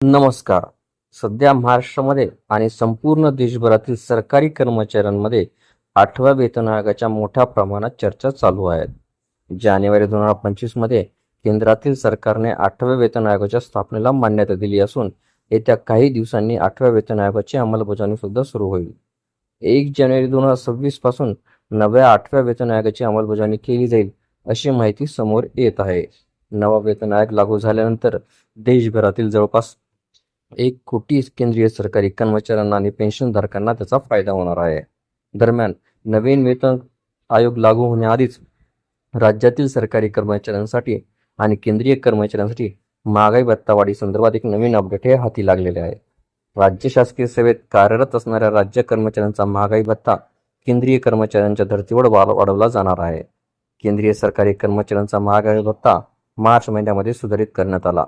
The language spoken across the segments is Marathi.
नमस्कार. सध्या महाराष्ट्रामध्ये आणि संपूर्ण देशभरातील सरकारी कर्मचाऱ्यांमध्ये आठव्या वेतन आयोगाच्या मोठ्या प्रमाणात चर्चा चालू आहेत जानेवारी दोन हजार पंचवीसमध्ये केंद्रातील सरकारने आठव्या वेतन आयोगाच्या स्थापनेला मान्यता दिली असून येत्या काही दिवसांनी आठव्या वेतन आयोगाची अंमलबजावणी सुद्धा सुरू होईल. एक जानेवारी दोन हजार सव्वीसपासून नव्या आठव्या वेतन आयोगाची अंमलबजावणी केली जाईल अशी माहिती समोर येत आहे. नवा वेतन आयोग लागू झाल्यानंतर देशभरातील जवळपास एक कोटी केंद्रीय सरकारी कर्मचाऱ्यांना आणि पेन्शनधारकांना त्याचा फायदा होणार आहे. दरम्यान नवीन वेतन आयोग लागू होण्याआधीच राज्यातील सरकारी कर्मचाऱ्यांसाठी आणि केंद्रीय कर्मचाऱ्यांसाठी महागाई भत्तावाढी संदर्भात एक नवीन अपडेट हे हाती लागलेले आहे. राज्य शासकीय सेवेत कार्यरत असणाऱ्या राज्य कर्मचाऱ्यांचा महागाई भत्ता केंद्रीय कर्मचाऱ्यांच्या धर्तीवर वाढ- वाढवला जाणार आहे. केंद्रीय सरकारी कर्मचाऱ्यांचा महागाई भत्ता मार्च महिन्यामध्ये सुधारित करण्यात आला.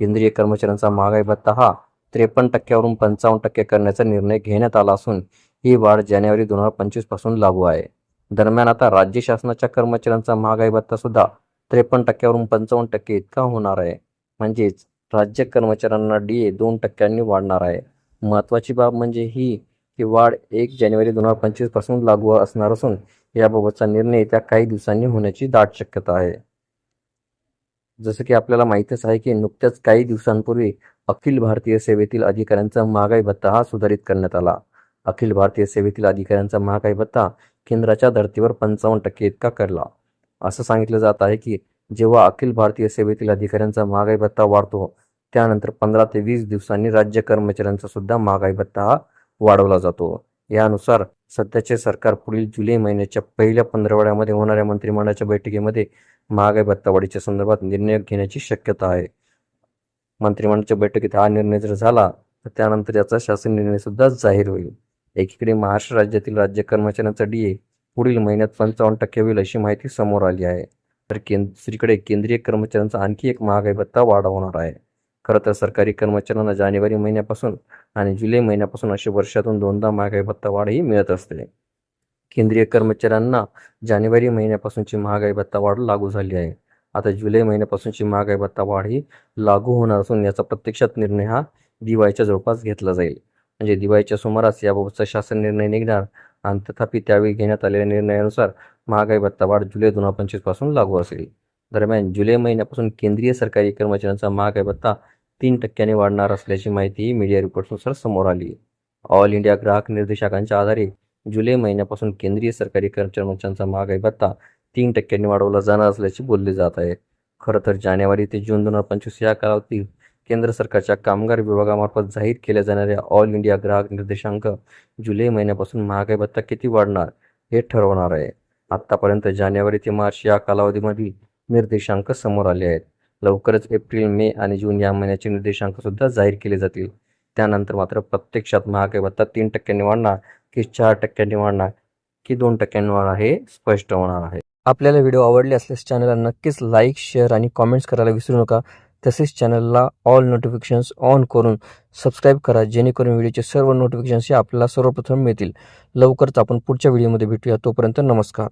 केंद्रीय कर्मचाऱ्यांचा महागाई भत्ता हा त्रेपन्न टक्क्यावरून पंचावन्न टक्के करण्याचा निर्णय घेण्यात आला असून ही वाढ जानेवारी दोन हजार पंचवीसपासून लागू आहे. दरम्यान आता राज्य शासनाच्या कर्मचाऱ्यांचा महागाई भत्ता सुद्धा त्रेपन्न टक्क्यावरून पंचावन्न टक्के इतका होणार आहे. म्हणजेच राज्य कर्मचाऱ्यांना डी ए दोन टक्क्यांनी वाढणार आहे. महत्त्वाची बाब म्हणजे ही की वाढ एक जानेवारी दोन हजार पंचवीसपासून लागू असणार असून याबाबतचा निर्णय येत्या काही दिवसांनी होण्याची दाट शक्यता आहे. जसं की आपल्याला माहीतच आहे की नुकत्याच काही दिवसांपूर्वी अखिल भारतीय सेवेतील अधिकाऱ्यांचा महागाई भत्ता हा सुधारित करण्यात आला. अखिल भारतीय सेवेतील अधिकाऱ्यांचा महागाई भत्ता केंद्राच्या धर्तीवर पंचावन्न टक्के इतका करला. असं सांगितलं जात आहे की जेव्हा अखिल भारतीय सेवेतील अधिकाऱ्यांचा महागाई भत्ता वाढतो त्यानंतर पंधरा ते वीस दिवसांनी राज्य कर्मचाऱ्यांचा सुद्धा महागाई भत्ता हा वाढवला जातो. यानुसार सध्याचे सरकार पुढील जुलै महिन्याच्या पहिल्या पंधरवड्यामध्ये होणाऱ्या मंत्रिमंडळाच्या बैठकीमध्ये महागाई भत्तावाढीच्या संदर्भात निर्णय घेण्याची शक्यता आहे. मंत्रिमंडळाच्या बैठकीत हा निर्णय जर झाला तर त्यानंतर याचा शासन निर्णय सुद्धा जाहीर होईल. एकीकडे महाराष्ट्र राज्यातील राज्य कर्मचाऱ्यांचा डीए पुढील महिन्यात पंचावन्न टक्के होईल अशी माहिती समोर आली आहे. तर केंद्र दुसरीकडे केंद्रीय कर्मचाऱ्यांचा आणखी एक महागाई भत्ता वाढवणार आहे. खरं तर सरकारी कर्मचाऱ्यांना जानेवारी महिन्यापासून आणि जुलै महिन्यापासून अशी वर्षातून दोनदा महागाई भत्ता वाढही मिळत असते. केंद्रीय कर्मचाऱ्यांना जानेवारी महिन्यापासूनची महागाई भत्ता वाढ लागू झाली आहे. आता जुलै महिन्यापासूनची महागाई भत्ता वाढ ही लागू होणार असून याचा प्रत्यक्षात निर्णय हा दिवाळीच्या जवळपास घेतला जाईल. म्हणजे दिवाळीच्या सुमारास याबाबतचा शासन निर्णय निघणार आणि तथापि त्यावेळी घेण्यात आलेल्या निर्णयानुसार महागाई भत्ता वाढ जुलै दोन हजार पंचवीसपासून लागू असेल. दरम्यान जुलै महिन्यापासून केंद्रीय सरकारी कर्मचाऱ्यांचा महागाई भत्ता तीन टक्क्याने वाढणार असल्याची माहिती मीडिया रिपोर्टनुसार समोर आली. ऑल इंडिया ग्राहक निर्देशांकांच्या आधारे जुलै महिन्यापासून केंद्रीय सरकारी कर्मचाऱ्यांचा महागाई भत्ता तीन टक्क्यांनी वाढवला जाणार असल्याचे बोलले जात आहे. खरं तर जानेवारी ते जून दोन हजार पंचवीस या कालावधीत केंद्र सरकारच्या कामगार विभागामार्फत जाहीर केल्या जाणाऱ्या ऑल इंडिया ग्राहक निर्देशांक जुलै महिन्यापासून महागाई भत्ता किती वाढणार हे ठरवणार आहे. आत्तापर्यंत जानेवारी ते मार्च या कालावधीमध्ये निर्देशांक समोर आले आहेत. लवकरच एप्रिल मे आणि जून या महिन्याचे निर्देशांक सुद्धा जाहीर केले जातील. त्यानंतर मात्र प्रत्यक्षात महागाई भत्ता तीन टक्क्यांनी वाढणार की चार टक्क्यांनी वाढणार की दोन टक्क्यांनी वाढणार हे स्पष्ट होणार आहे. आपल्याला व्हिडिओ आवडले असल्यास चॅनलला नक्कीच लाईक शेअर आणि कॉमेंट्स करायला विसरू नका. तसेच चॅनलला ऑल नोटिफिकेशन्स ऑन करून सबस्क्राईब करा जेणेकरून व्हिडिओचे सर्व नोटिफिकेशन्स हे आपल्याला सर्वप्रथम मिळतील. लवकरच आपण पुढच्या व्हिडिओमध्ये भेटूया. तोपर्यंत नमस्कार.